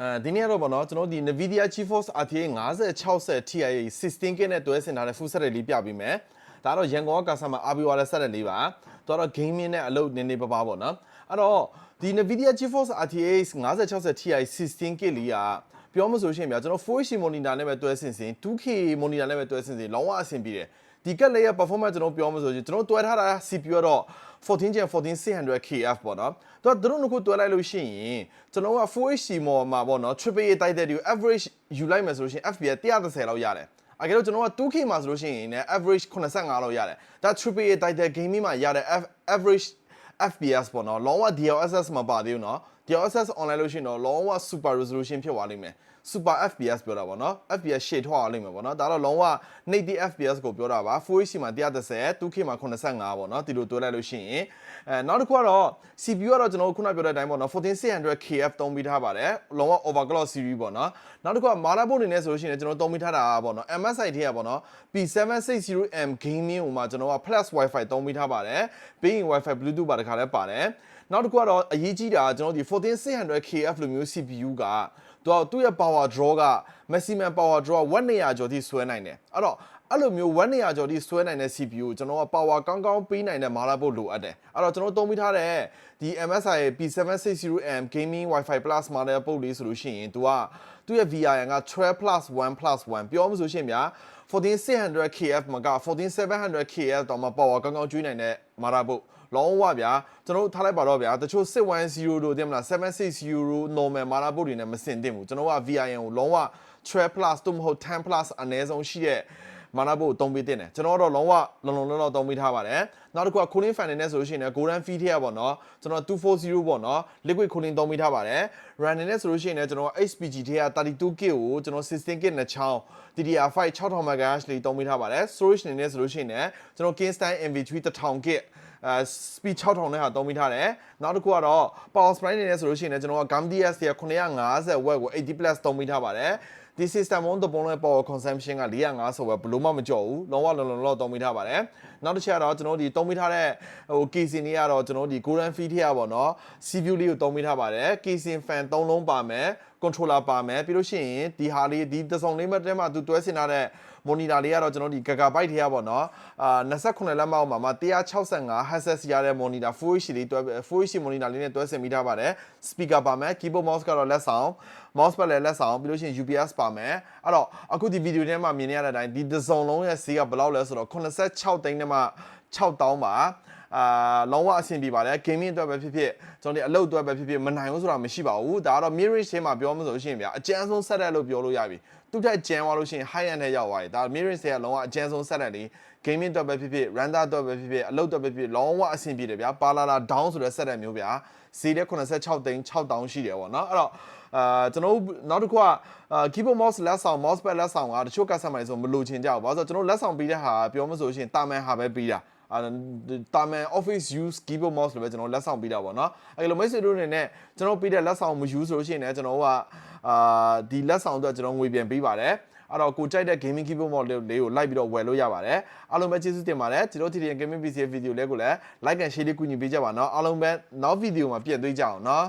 အဲဒီနေ့ကတော့ဗောနော်ကျွန်တော်ဒီ Nvidia GeForce RTX 5060 Ti 16 GB နဲ့တွဲဆင်ထားတဲ့ full set လေးပြပေးမယ်ဒါကတော့ရန်ကုန်က customer အားပေးသွားတဲ့ set လေးပါသူကတော့ gaming နဲ့အလုပ်နည်းနည်းပါးပါးပေါ့နော်အဲ့တော့ဒီ Nvidia GeForce RTX 5060 Ti 16 GB လေးက ပြောမှဆိုရှင်ဗျာကျွန်တော် 4K monitor နဲ့ပဲတွဲဆင်စင် 2K monitor နဲ့ပဲတွဲဆင်စင်လုံးဝအဆင်ပြေတယ်ဒီကက်လေးရဲ့ performance ကျွန်တော်ပြောမှဆိုရင်ကျွန်တော်တွဲထားတာ CPU ကတော့14 Gen 14600 KF ပေါ့နော်သူကသူတို့နှစ်ခုတွဲလိုက်လို့ရှိရင်ကျွန်တော်က 4H မော်မှာပေါ့နော် Triple A တိုက်တဲ့ဒီ average ယူလိုက်မယ်ဆိုလို့ရှိရင် FPS 130လောက်ရတယ်အကယ်လို့ကျွန်တော်က 2K မှာဆိုလို့ရှိရင်လည်း average 85လောက်ရတယ်ဒါ Triple A တိုက်တဲ့ gaming မှာရတဲ့ average FPS ပေါ့နော်လုံးဝ DLSS မပါသေးဘူးနော် DLSS online လို့ရှိရင်တော့လုံးဝ super resolution ဖြစ်သွားလိမ့်မယ် super FPS ပြောတာပေါ့နော် FPS ရှေ့ထွက်အောင်လိမ့်မယ်ပေါ့နော်ဒါတော့လုံးဝ native FPS ကိုပြောတာပါ 4K မှာ130 2K မှာ85ပေါ့နော်ဒီလိုတွဲလိုက်လို့ရှိရင်အဲနောက်တစ်ခုကတော့ CPU ကတော့ကျွန်တော်ခုနပြောတဲ့အတိုင်းပေါ့နော် 14600 KF သုံးပြီးထားပါတယ်လုံးဝ overclock series ပေါ့နော်နောက်တစ်ခုက motherboard အနေနဲ့ဆိုလို့ရှိရင်ကျွန်တော်သုံးပြီးထားတာပေါ့နော် MSI ထဲကပေါ့နော် P760M gaming ဟိုမှာကျွန်တော်က plus wifi သုံးပြီးထားပါတယ်ပြီးရင် wifi bluetooth ပါတခါလဲပါတယ်နောက်တစ်ခုကတော့အရေးကြီးတာကျွန်တော်ဒီ14600 KF လိုမျိုး CPU ကသူကသူ့ရဲ့ power draw က maximum power draw 100ကျော်ထိဆွဲနိုင်တယ်အဲ့တော့ အဲ့လိုမျိုး100ကျော်ထိဆွဲနိုင်တဲ့ CPU ကိုကျွန်တော်က power ကောင်းကောင်းပေးနိုင်တဲ့ motherboard လိုအပ်တယ်အဲ့တော့ကျွန်တော်သုံးပြီးထားတဲ့ဒီ MSI P760M gaming Wi-Fi Plus motherboard လေးဆိုလို့ရှိရင်သူကသူ့ရဲ့ VRM က12 plus 1 plus 1ပြောမှဆိုရှင်ဗျာ 14600 KF မက 14700 KF တော့မှ power ကောင်းကောင်းကျွေးနိုင်တဲ့ motherboard လုံးဝဗျာကျွန်တော်တို့ထားလိုက်ပါတော့ဗျာတချို့610တို့တင်မလား760 normal motherboard တွေနဲ့မစင်တင်ဘူးကျွန်တော်က VRM ကိုလုံးဝ12 plus သို့မဟုတ်10 plus အနည်းဆုံးရှိတဲ့ မာနာဘို့တုံးပေးတင်တယ်ကျွန်တော်တော့လုံးဝလုံလုံလောက်လောက်တုံးပေးထားပါတယ်နောက်တစ်ခုက cooling fan နဲ့ဆိုလို့ရှိရင်လည်း golden feed ထဲကပေါ့နော်ကျွန်တော်240ပေါ့နော် liquid cooling တုံးပေးထားပါတယ် run နဲ့ဆိုလို့ရှိရင်လည်းကျွန်တော် HPG ထဲက 32GB ကိုကျွန်တော် 16GB နဲ့ချောင်း DDR5 6000 MHz လေးတုံးပေးထားပါတယ် storage အနေနဲ့ဆိုလို့ရှိရင်လည်းကျွန်တော် Kingston MV3 1000GB အဲ speed 6000နဲ့ဟာသုံးမိထားတယ်နောက်တစ်ခုကတော့ power supply အနေနဲ့ဆိုလို့ရှိရင်လည်းကျွန်တော်က GAM DS ရဲ့950 watt ကို80 plus သုံးမိထားပါတယ်ဒီ system on တပုံနဲ့ power consumption က450 watt ဘလို့မှမကြော်ဘူးလုံးဝလုံးလုံးလုံးသုံးမိထားပါတယ်နောက်တစ်ချက်ကတော့ကျွန်တော်ဒီသုံးမိထားတဲ့ဟို casing တွေကတော့ကျွန်တော်ဒီ golden feed ထဲကပေါ့နော် CPU လေးကိုသုံးမိထားပါတယ် casing fan 3လုံးပါမယ် controller ပါမယ်ပြီးလို့ရှိရင်ဒီဟာလေးဒီတစ်စုံလေးမဲ့တဲမှာသူတွဲဆင်ထားတဲ့ monitor လေးကတော့ကျွန်တော်ဒီ gigabyte ထဲကပေါ့နော်အာ28လက်မောက်မှာမှာ165 Hz ရတဲ့ monitor 4K လေးတွဲ 4K monitor လေးနဲ့တွဲဆင်မိထားပါတယ် speaker ပါမယ် keyboard mouse ကတော့လက်ဆောင် mouse pad လည်းလက်ဆောင်ပြီးလို့ရှိရင် UPS ပါမယ်အဲ့တော့အခုဒီ video ထဲမှာမြင်ရတဲ့အတိုင်းဒီတစ်စုံလုံးရဲ့ဈေးကဘယ်လောက်လဲဆိုတော့86သိန်းနဲ့မှ6000ပါ အာလုံးဝအဆင်ပြေပါတယ် gaming အတွက်ပဲဖြစ်ဖြစ်ကျွန်တော်ဒီအလုပ်အတွက်ပဲဖြစ်ဖြစ်မနိုင်ဘူးဆိုတာမရှိပါဘူးဒါကတော့ mirror ရှင်းမှာပြောမှဆိုလို့ရှိရင်ဗျာအကျန်းဆုံး set လို့ပြောလို့ရပြီသူတက်ကျန်းသွားလို့ရှိရင် high end နဲ့ရောက်သွားပြီဒါ mirror ရှင်းကလုံးဝအကျန်းဆုံး set လေး gaming အတွက်ပဲဖြစ်ဖြစ် render အတွက်ပဲဖြစ်ဖြစ်အလုပ်အတွက်ပဲဖြစ်ဖြစ်လုံးဝအဆင်ပြေတယ်ဗျာပါလာလာ down ဆိုတဲ့ set မျိုးဗျာဈေးလည်း86သိန်း6000ရှိတယ်ပေါ့နော်အဲ့တော့အာကျွန်တော်နောက်တစ်ခုက keyboard mouse လက်ဆောင် mouse pad လက်ဆောင်ကတချို့ customer တွေဆိုမလိုချင်ကြဘူးဘာလို့ဆိုတော့ကျွန်တော်လက်ဆောင်ပေးတဲ့ဟာပြောမဆိုရှင်တာမန်ဟာပဲပေးတာအာတာမန် office use keyboard mouse လို့ပဲကျွန်တော်လက်ဆောင်ပေးတာပေါ့နော်အဲ့လိုမိတ်ဆွေတို့အနေနဲ့ကျွန်တော်ပေးတဲ့လက်ဆောင်မယူဆိုလို့ရှိရင်လည်းကျွန်တော်ကအာဒီလက်ဆောင်အတွက်ကျွန်တော်ငွေပြန်ပေးပါတယ် အဲ့တော့ကိုကြိုက်တဲ့ gaming keyboard mouse လေးကိုလိုက်ပြီးတော့ဝယ်လို့ရပါတယ်အားလုံးပဲကျေးဇူးတင်ပါတယ်ကျွန်တော် TDN gaming PC ရဲ့ video လေးကိုလည်း like and share လေးကူညီပေးကြပါနော်အားလုံးပဲနောက် video မှာပြန်တွေ့ကြအောင်နော်